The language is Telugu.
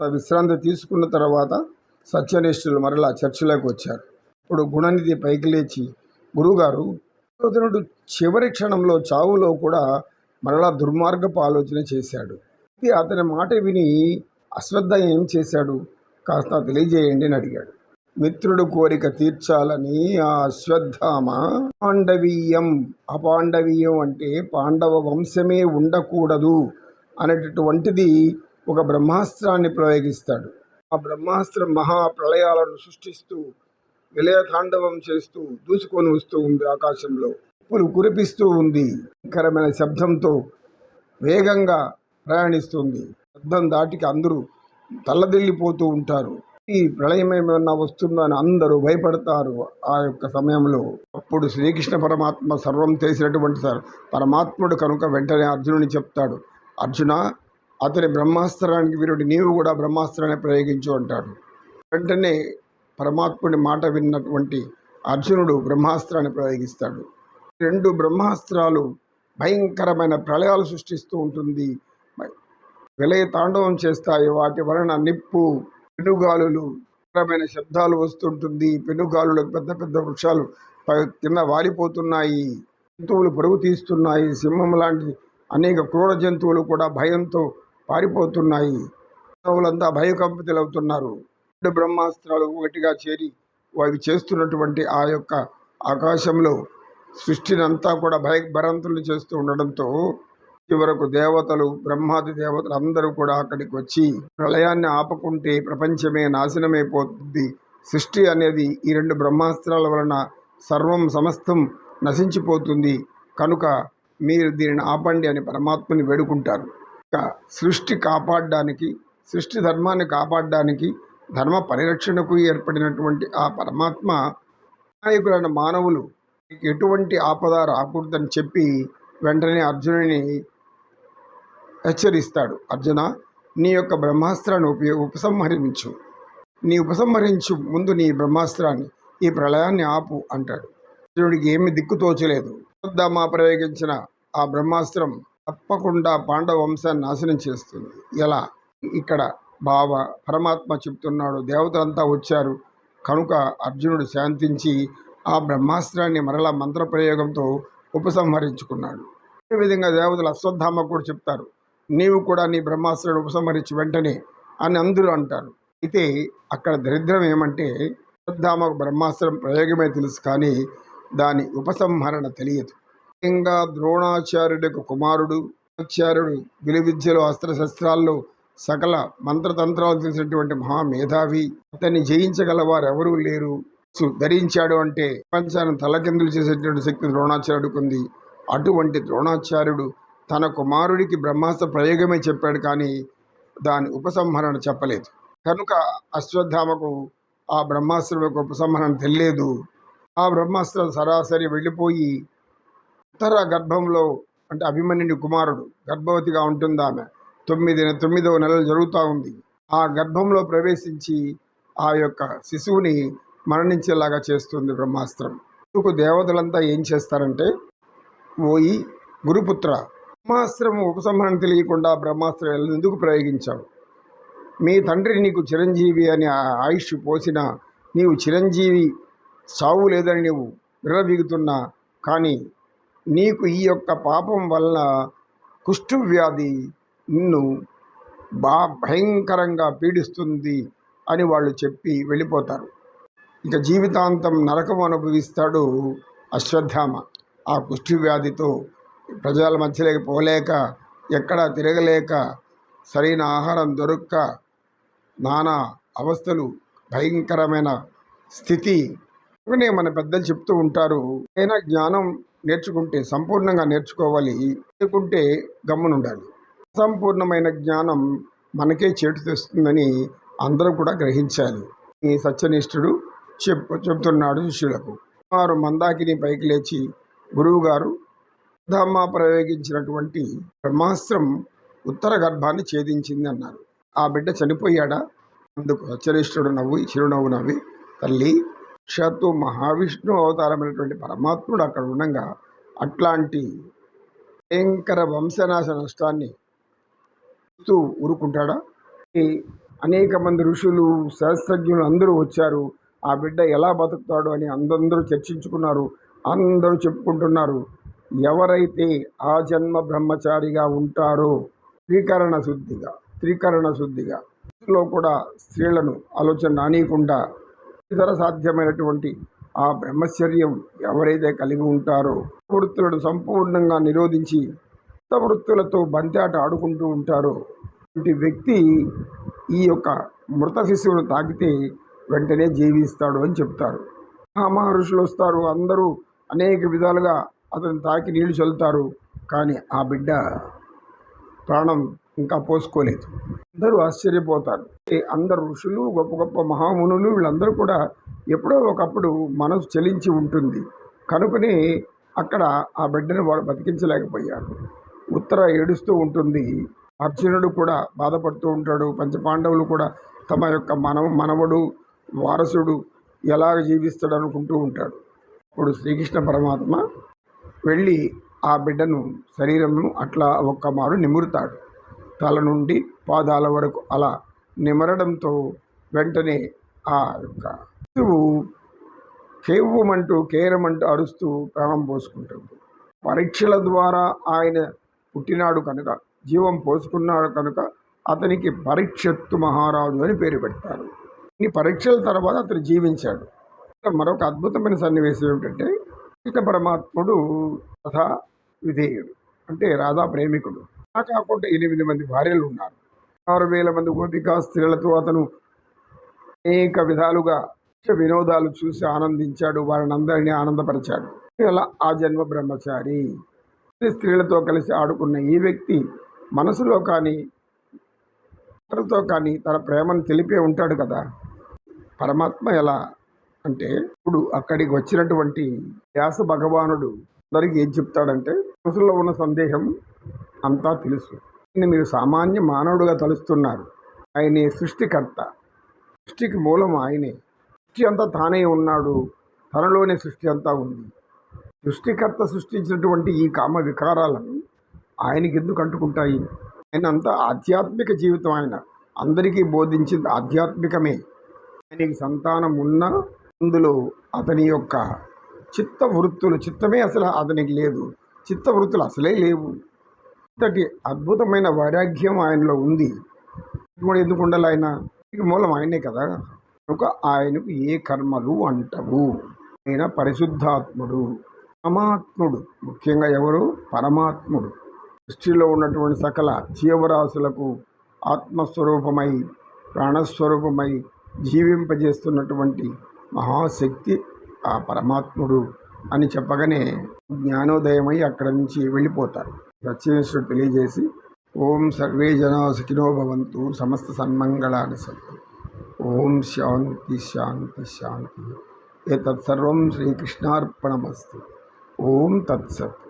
విశ్రాంతి తీసుకున్న తర్వాత సత్యనిష్ఠులు మరలా చర్చిలోకి వచ్చారు. ఇప్పుడు గుణనిధి పైకి లేచి గురువుగారు దుర్యోధనుడు చివరి క్షణంలో చావులో కూడా మరలా దుర్మార్గపు ఆలోచన చేశాడు. ఇది అతని మాట విని అశ్రద్ధ ఏం చేశాడు? కాస్త తెలియజేయండి అని అడిగాడు. మిత్రుడు కోరిక తీర్చాలని ఆ అశ్వత్థామ పాండవీయం అపాండవీయం అంటే పాండవ వంశమే ఉండకూడదు అనేటటువంటిది ఒక బ్రహ్మాస్త్రాన్ని ప్రయోగిస్తాడు. ఆ బ్రహ్మాస్త్రం మహా ప్రళయాలను సృష్టిస్తూ విలయతాండవం చేస్తూ దూసుకొని వస్తూ ఉంది ఆకాశంలో. ఉప్పులు కురిపిస్తూ ఉంది. భయంకరమైన శబ్దంతో వేగంగా ప్రయాణిస్తుంది. శబ్దం దాటికి అందరూ తల్లదిల్లిపోతూ ఉంటారు. ఈ ప్రళయం ఏమైనా వస్తుందని అందరూ భయపడతారు ఆ యొక్క సమయంలో. అప్పుడు శ్రీకృష్ణ పరమాత్మ సర్వం తెలిసినటువంటి సార్ పరమాత్ముడు కనుక వెంటనే అర్జునుని చెప్తాడు. అర్జున అతని బ్రహ్మాస్త్రానికి వీరుడు నీవు కూడా బ్రహ్మాస్త్రాన్ని ప్రయోగించు అంటాడు. వెంటనే పరమాత్ముడి మాట విన్నటువంటి అర్జునుడు బ్రహ్మాస్త్రాన్ని ప్రయోగిస్తాడు. రెండు బ్రహ్మాస్త్రాలు భయంకరమైన ప్రళయాలు సృష్టిస్తూ ఉంటుంది. విలయ తాండవం చేస్తాయి. వాటి వలన నిప్పు పెనుగాలులు భయంకరమైన శబ్దాలు వస్తుంటుంది. పెనుగాలులకు పెద్ద పెద్ద వృక్షాలు ప- కింద వాలిపోతున్నాయి. జంతువులు పరుగు తీస్తున్నాయి. సింహం లాంటి అనేక క్రూర జంతువులు కూడా భయంతో పారిపోతున్నాయి. మానవులంతా భయకంపితులవుతున్నారు. రెండు బ్రహ్మాస్త్రాలు ఒకటిగా చేరి అవి చేస్తున్నటువంటి ఆ యొక్క ఆకాశంలో సృష్టిని అంతా కూడా భయభరంతులు చేస్తూ ఉండడంతో చివరకు దేవతలు బ్రహ్మాది దేవతలు అందరూ కూడా అక్కడికి వచ్చి ప్రళయాన్ని ఆపకుంటే ప్రపంచమే నాశనమైపోతుంది. సృష్టి అనేది ఈ రెండు బ్రహ్మాస్త్రాల వలన సర్వం సమస్తం నశించిపోతుంది. కనుక మీరు దీనిని ఆపండి అని పరమాత్మని వేడుకుంటారు. సృష్టి కాపాడడానికి సృష్టి ధర్మాన్ని కాపాడడానికి ధర్మ పరిరక్షణకు ఏర్పడినటువంటి ఆ పరమాత్మ నాయకులైన మానవులు ఎటువంటి ఆపద రాకూడదని చెప్పి వెంటనే అర్జునుని హెచ్చరిస్తాడు. అర్జున నీ యొక్క బ్రహ్మాస్త్రాన్ని ఉపయోగ ఉపసంహరించు. నీ ఉపసంహరించు ముందు నీ బ్రహ్మాస్త్రాన్ని ఈ ప్రళయాన్ని ఆపు అంటాడు. అర్జునుడికి ఏమి దిక్కు తోచలేదు. మా ప్రయోగించిన ఆ బ్రహ్మాస్త్రం తప్పకుండా పాండవ వంశాన్ని నాశనం చేస్తుంది. ఎలా? ఇక్కడ బావ పరమాత్మ చెప్తున్నాడు దేవతలంతా వచ్చారు. కనుక అర్జునుడు శాంతించి ఆ బ్రహ్మాస్త్రాన్ని మరలా మంత్రప్రయోగంతో ఉపసంహరించుకున్నాడు. అదేవిధంగా దేవతలు అశ్వత్థామ కూడా చెప్తారు నీవు కూడా నీ బ్రహ్మాస్త్రాన్ని ఉపసంహరించి వెంటనే అని అందరూ అంటారు. అయితే అక్కడ దరిద్రం ఏమంటే అశ్వత్థామకు బ్రహ్మాస్త్రం ప్రయోగమే తెలుసు కానీ దాని ఉపసంహరణ తెలియదు. ముఖ్యంగా ద్రోణాచార్యుడికి కుమారుడు ఆచార్యుడు విలువిద్యలో అస్త్రశస్త్రాల్లో సకల మంత్రతంత్రాలు తెలిసినటువంటి మహామేధావి. అతన్ని జయించగల వారు ఎవరూ లేరు. సు- ధరించాడు అంటే ప్రపంచాన్ని తలకిందులు చేసేటువంటి శక్తి ద్రోణాచార్యుడికి ఉంది. అటువంటి ద్రోణాచార్యుడు తన కుమారుడికి బ్రహ్మాస్త్ర ప్రయోగమే చెప్పాడు కానీ దాని ఉపసంహరణ చెప్పలేదు. కనుక అశ్వత్థామకు ఆ బ్రహ్మాస్త్రం యొక్క ఉపసంహరణ తెలియలేదు ఆ బ్రహ్మాస్త్రం సరాసరి వెళ్ళిపోయి ఉత్తర గర్భంలో అంటే అభిమన్యుని కుమారుడు గర్భవతిగా ఉంటుంది ఆమె? తొమ్మిది తొమ్మిదవ నెలలు జరుగుతూ ఉంది. ఆ గర్భంలో ప్రవేశించి ఆ యొక్క శిశువుని మరణించేలాగా చేస్తుంది బ్రహ్మాస్త్రం. అందుకు దేవతలంతా ఏం చేస్తారంటే ఓయి గురుపుత్ర బ్రహ్మాస్త్రం ఉపసంహరణ తెలియకుండా బ్రహ్మాస్త్రం ఎందుకు ప్రయోగించావు? మీ తండ్రి నీకు చిరంజీవి అని ఆ ఆయుష్ పోసిన నీవు చిరంజీవి సావు లేదని నీవు విర్రవీగుతున్నా కానీ నీకు ఈ యొక్క పాపం వల్ల కుష్ఠు వ్యాధి నిన్ను బా భయంకరంగా పీడిస్తుంది అని వాళ్ళు చెప్పి వెళ్ళిపోతారు. ఇక జీవితాంతం నరకం అనుభవిస్తాడు అశ్వత్థామ. ఆ కుష్ఠి వ్యాధితో ప్రజల మధ్యలోకి పోలేక ఎక్కడా తిరగలేక సరైన ఆహారం దొరక్క నానా అవస్థలు భయంకరమైన స్థితి. మన పెద్దలు చెప్తూ ఉంటారు. ఏదైనా జ్ఞానం? నేర్చుకుంటే సంపూర్ణంగా నేర్చుకోవాలి. నేర్చుకుంటే గమ్మునుండాలి. అసంపూర్ణమైన జ్ఞానం మనకే చేటు తెస్తుందని అందరూ కూడా గ్రహించాలి. ఈ సత్యనిష్ఠుడు చెప్పు చెప్తున్నాడు శిష్యులకు. వారు మందాకిని పైకి లేచి గురువుగారు ధమ్మ ప్రయోగించినటువంటి బ్రహ్మాస్త్రం ఉత్తర గర్భాన్ని ఛేదించింది అన్నారు ఆ బిడ్డ చనిపోయాడా? అందుకు సత్యనిష్ఠుడు నవ్వి చిరునవ్వు నవ్వి తల్లి సాక్షాత్తు మహావిష్ణు అవతారమైనటువంటి పరమాత్ముడు అక్కడ ఉండగా అట్లాంటి భయంకర వంశనాశ నష్టాన్ని చూస్తూ ఊరుకుంటాడా? అనేక మంది ఋషులు శాస్త్రజ్ఞులు అందరూ వచ్చారు. ఆ బిడ్డ ఎలా బతుకుతాడు అని అందరూ చర్చించుకున్నారు. అందరూ చెప్పుకుంటున్నారు ఎవరైతే ఆ జన్మ బ్రహ్మచారిగా ఉంటారో త్రికరణ శుద్ధిగా త్రికరణ శుద్ధిగా లో కూడా స్త్రీలను ఆలోచన రానియకుండా ఇతర సాధ్యమైనటువంటి ఆ బ్రహ్మచర్యం ఎవరైతే కలిగి ఉంటారో వృత్తులను సంపూర్ణంగా నిరోధించి కొత్త వృత్తులతో బంతాట ఆడుకుంటూ ఉంటారో ఇటువంటి వ్యక్తి ఈ యొక్క మృత శిశువును తాకితే వెంటనే జీవిస్తాడు అని చెప్తారు. మహర్షులు వస్తారు అందరూ అనేక విధాలుగా అతను తాకి నీళ్ళు చల్లుతారు. కానీ ఆ బిడ్డ ప్రాణం ఇంకా పోసుకోలేదు. అందరూ ఆశ్చర్యపోతారు. అందరు ఋషులు గొప్ప గొప్ప మహామునులు వీళ్ళందరూ కూడా ఎప్పుడో ఒకప్పుడు మనసు చలించి ఉంటుంది. కనుకనే అక్కడ ఆ బిడ్డను వాడు బతికించలేకపోయారు. ఉత్తర ఏడుస్తూ ఉంటుంది. అర్జునుడు కూడా బాధపడుతూ ఉంటాడు. పంచపాండవులు కూడా తమ యొక్క మనవ మనవడు వారసుడు ఎలాగ జీవిస్తాడు అనుకుంటూ ఉంటాడు. ఇప్పుడు శ్రీకృష్ణ పరమాత్మ వెళ్ళి ఆ బిడ్డను శరీరమును అట్లా ఒక్క మారు నిమురుతాడు. తల నుండి పాదాల వరకు అలా నిమరడంతో వెంటనే ఆ యొక్క శిశువు కేవ్వమంటూ కేరమంటూ అరుస్తూ ప్రాణం పోసుకుంటుంది. పరీక్షల ద్వారా ఆయన పుట్టినాడు కనుక జీవం పోసుకున్నాడు కనుక అతనికి పరీక్షత్తు మహారాజు అని పేరు పెడతారు. ఈ పరీక్షల తర్వాత అతను జీవించాడు. మరొక అద్భుతమైన సన్నివేశం ఏమిటంటే కృష్ణ పరమాత్ముడు తథా విధేయుడు అంటే రాధా ప్రేమికుడు. అలా కాకుండా ఎనిమిది మంది భార్యలు ఉన్నారు ఆరు వేల మంది గోపికా స్త్రీలతో అతను అనేక విధాలుగా వినోదాలు చూసి ఆనందించాడు. వారిని అందరినీ ఆనందపరిచాడు. ఇలా ఆ జన్మ బ్రహ్మచారి. స్త్రీలతో కలిసి ఆడుకున్న ఈ వ్యక్తి మనసులో కానీ ఇతరులతో కానీ తన ప్రేమను తెలిపే ఉంటాడు కదా. పరమాత్మ ఎలా అంటే ఇప్పుడు అక్కడికి వచ్చినటువంటి వ్యాస భగవానుడు అందరికి ఏం చెప్తాడంటే మనసులో ఉన్న సందేహం అంతా తెలుసు. మీరు సామాన్య మానవుడుగా తలుస్తున్నారు. ఆయనే సృష్టికర్త. సృష్టికి మూలం ఆయనే. సృష్టి అంతా తానే ఉన్నాడు. తనలోనే సృష్టి అంతా ఉంది. సృష్టికర్త సృష్టించినటువంటి ఈ కామ వికారాలను ఆయనకి ఎందుకు అంటుకుంటాయి? ఆయన అంతా ఆధ్యాత్మిక జీవితం ఆయన. అందరికీ బోధించింది ఆధ్యాత్మికమే. ఆయనకి సంతానం ఉన్నా అందులో అతని యొక్క చిత్త వృత్తులు చిత్తమే అసలు అతనికి లేదు. చిత్త వృత్తులు అసలే లేవు. ఇంతటి అద్భుతమైన వైరాగ్యం ఆయనలో ఉంది. కూడా ఎందుకు ఉండాలి ఆయన? మూలం ఆయనే కదా. కనుక ఆయనకు ఏ కర్మలు అంటవు. ఆయన పరిశుద్ధాత్ముడు పరమాత్ముడు. ముఖ్యంగా ఎవరు? పరమాత్ముడు. సృష్టిలో ఉన్నటువంటి సకల జీవరాశులకు ఆత్మస్వరూపమై ప్రాణస్వరూపమై జీవింపజేస్తున్నటువంటి మహాశక్తి ఆ పరమాత్ముడు అని చెప్పగానే జ్ఞానోదయమై అక్కడి నుంచి వెళ్ళిపోతారు. ప్రత్యేషుడు తెలియజేసి ఓం సర్వే జనా సుఖినో భవంతు సమస్త సన్మంగళాన్ని సంతు ఓం శాంతి శాంతి శాంతి. ఏతత్సర్వం శ్రీకృష్ణార్పణమస్తు. ఓం తత్సత్.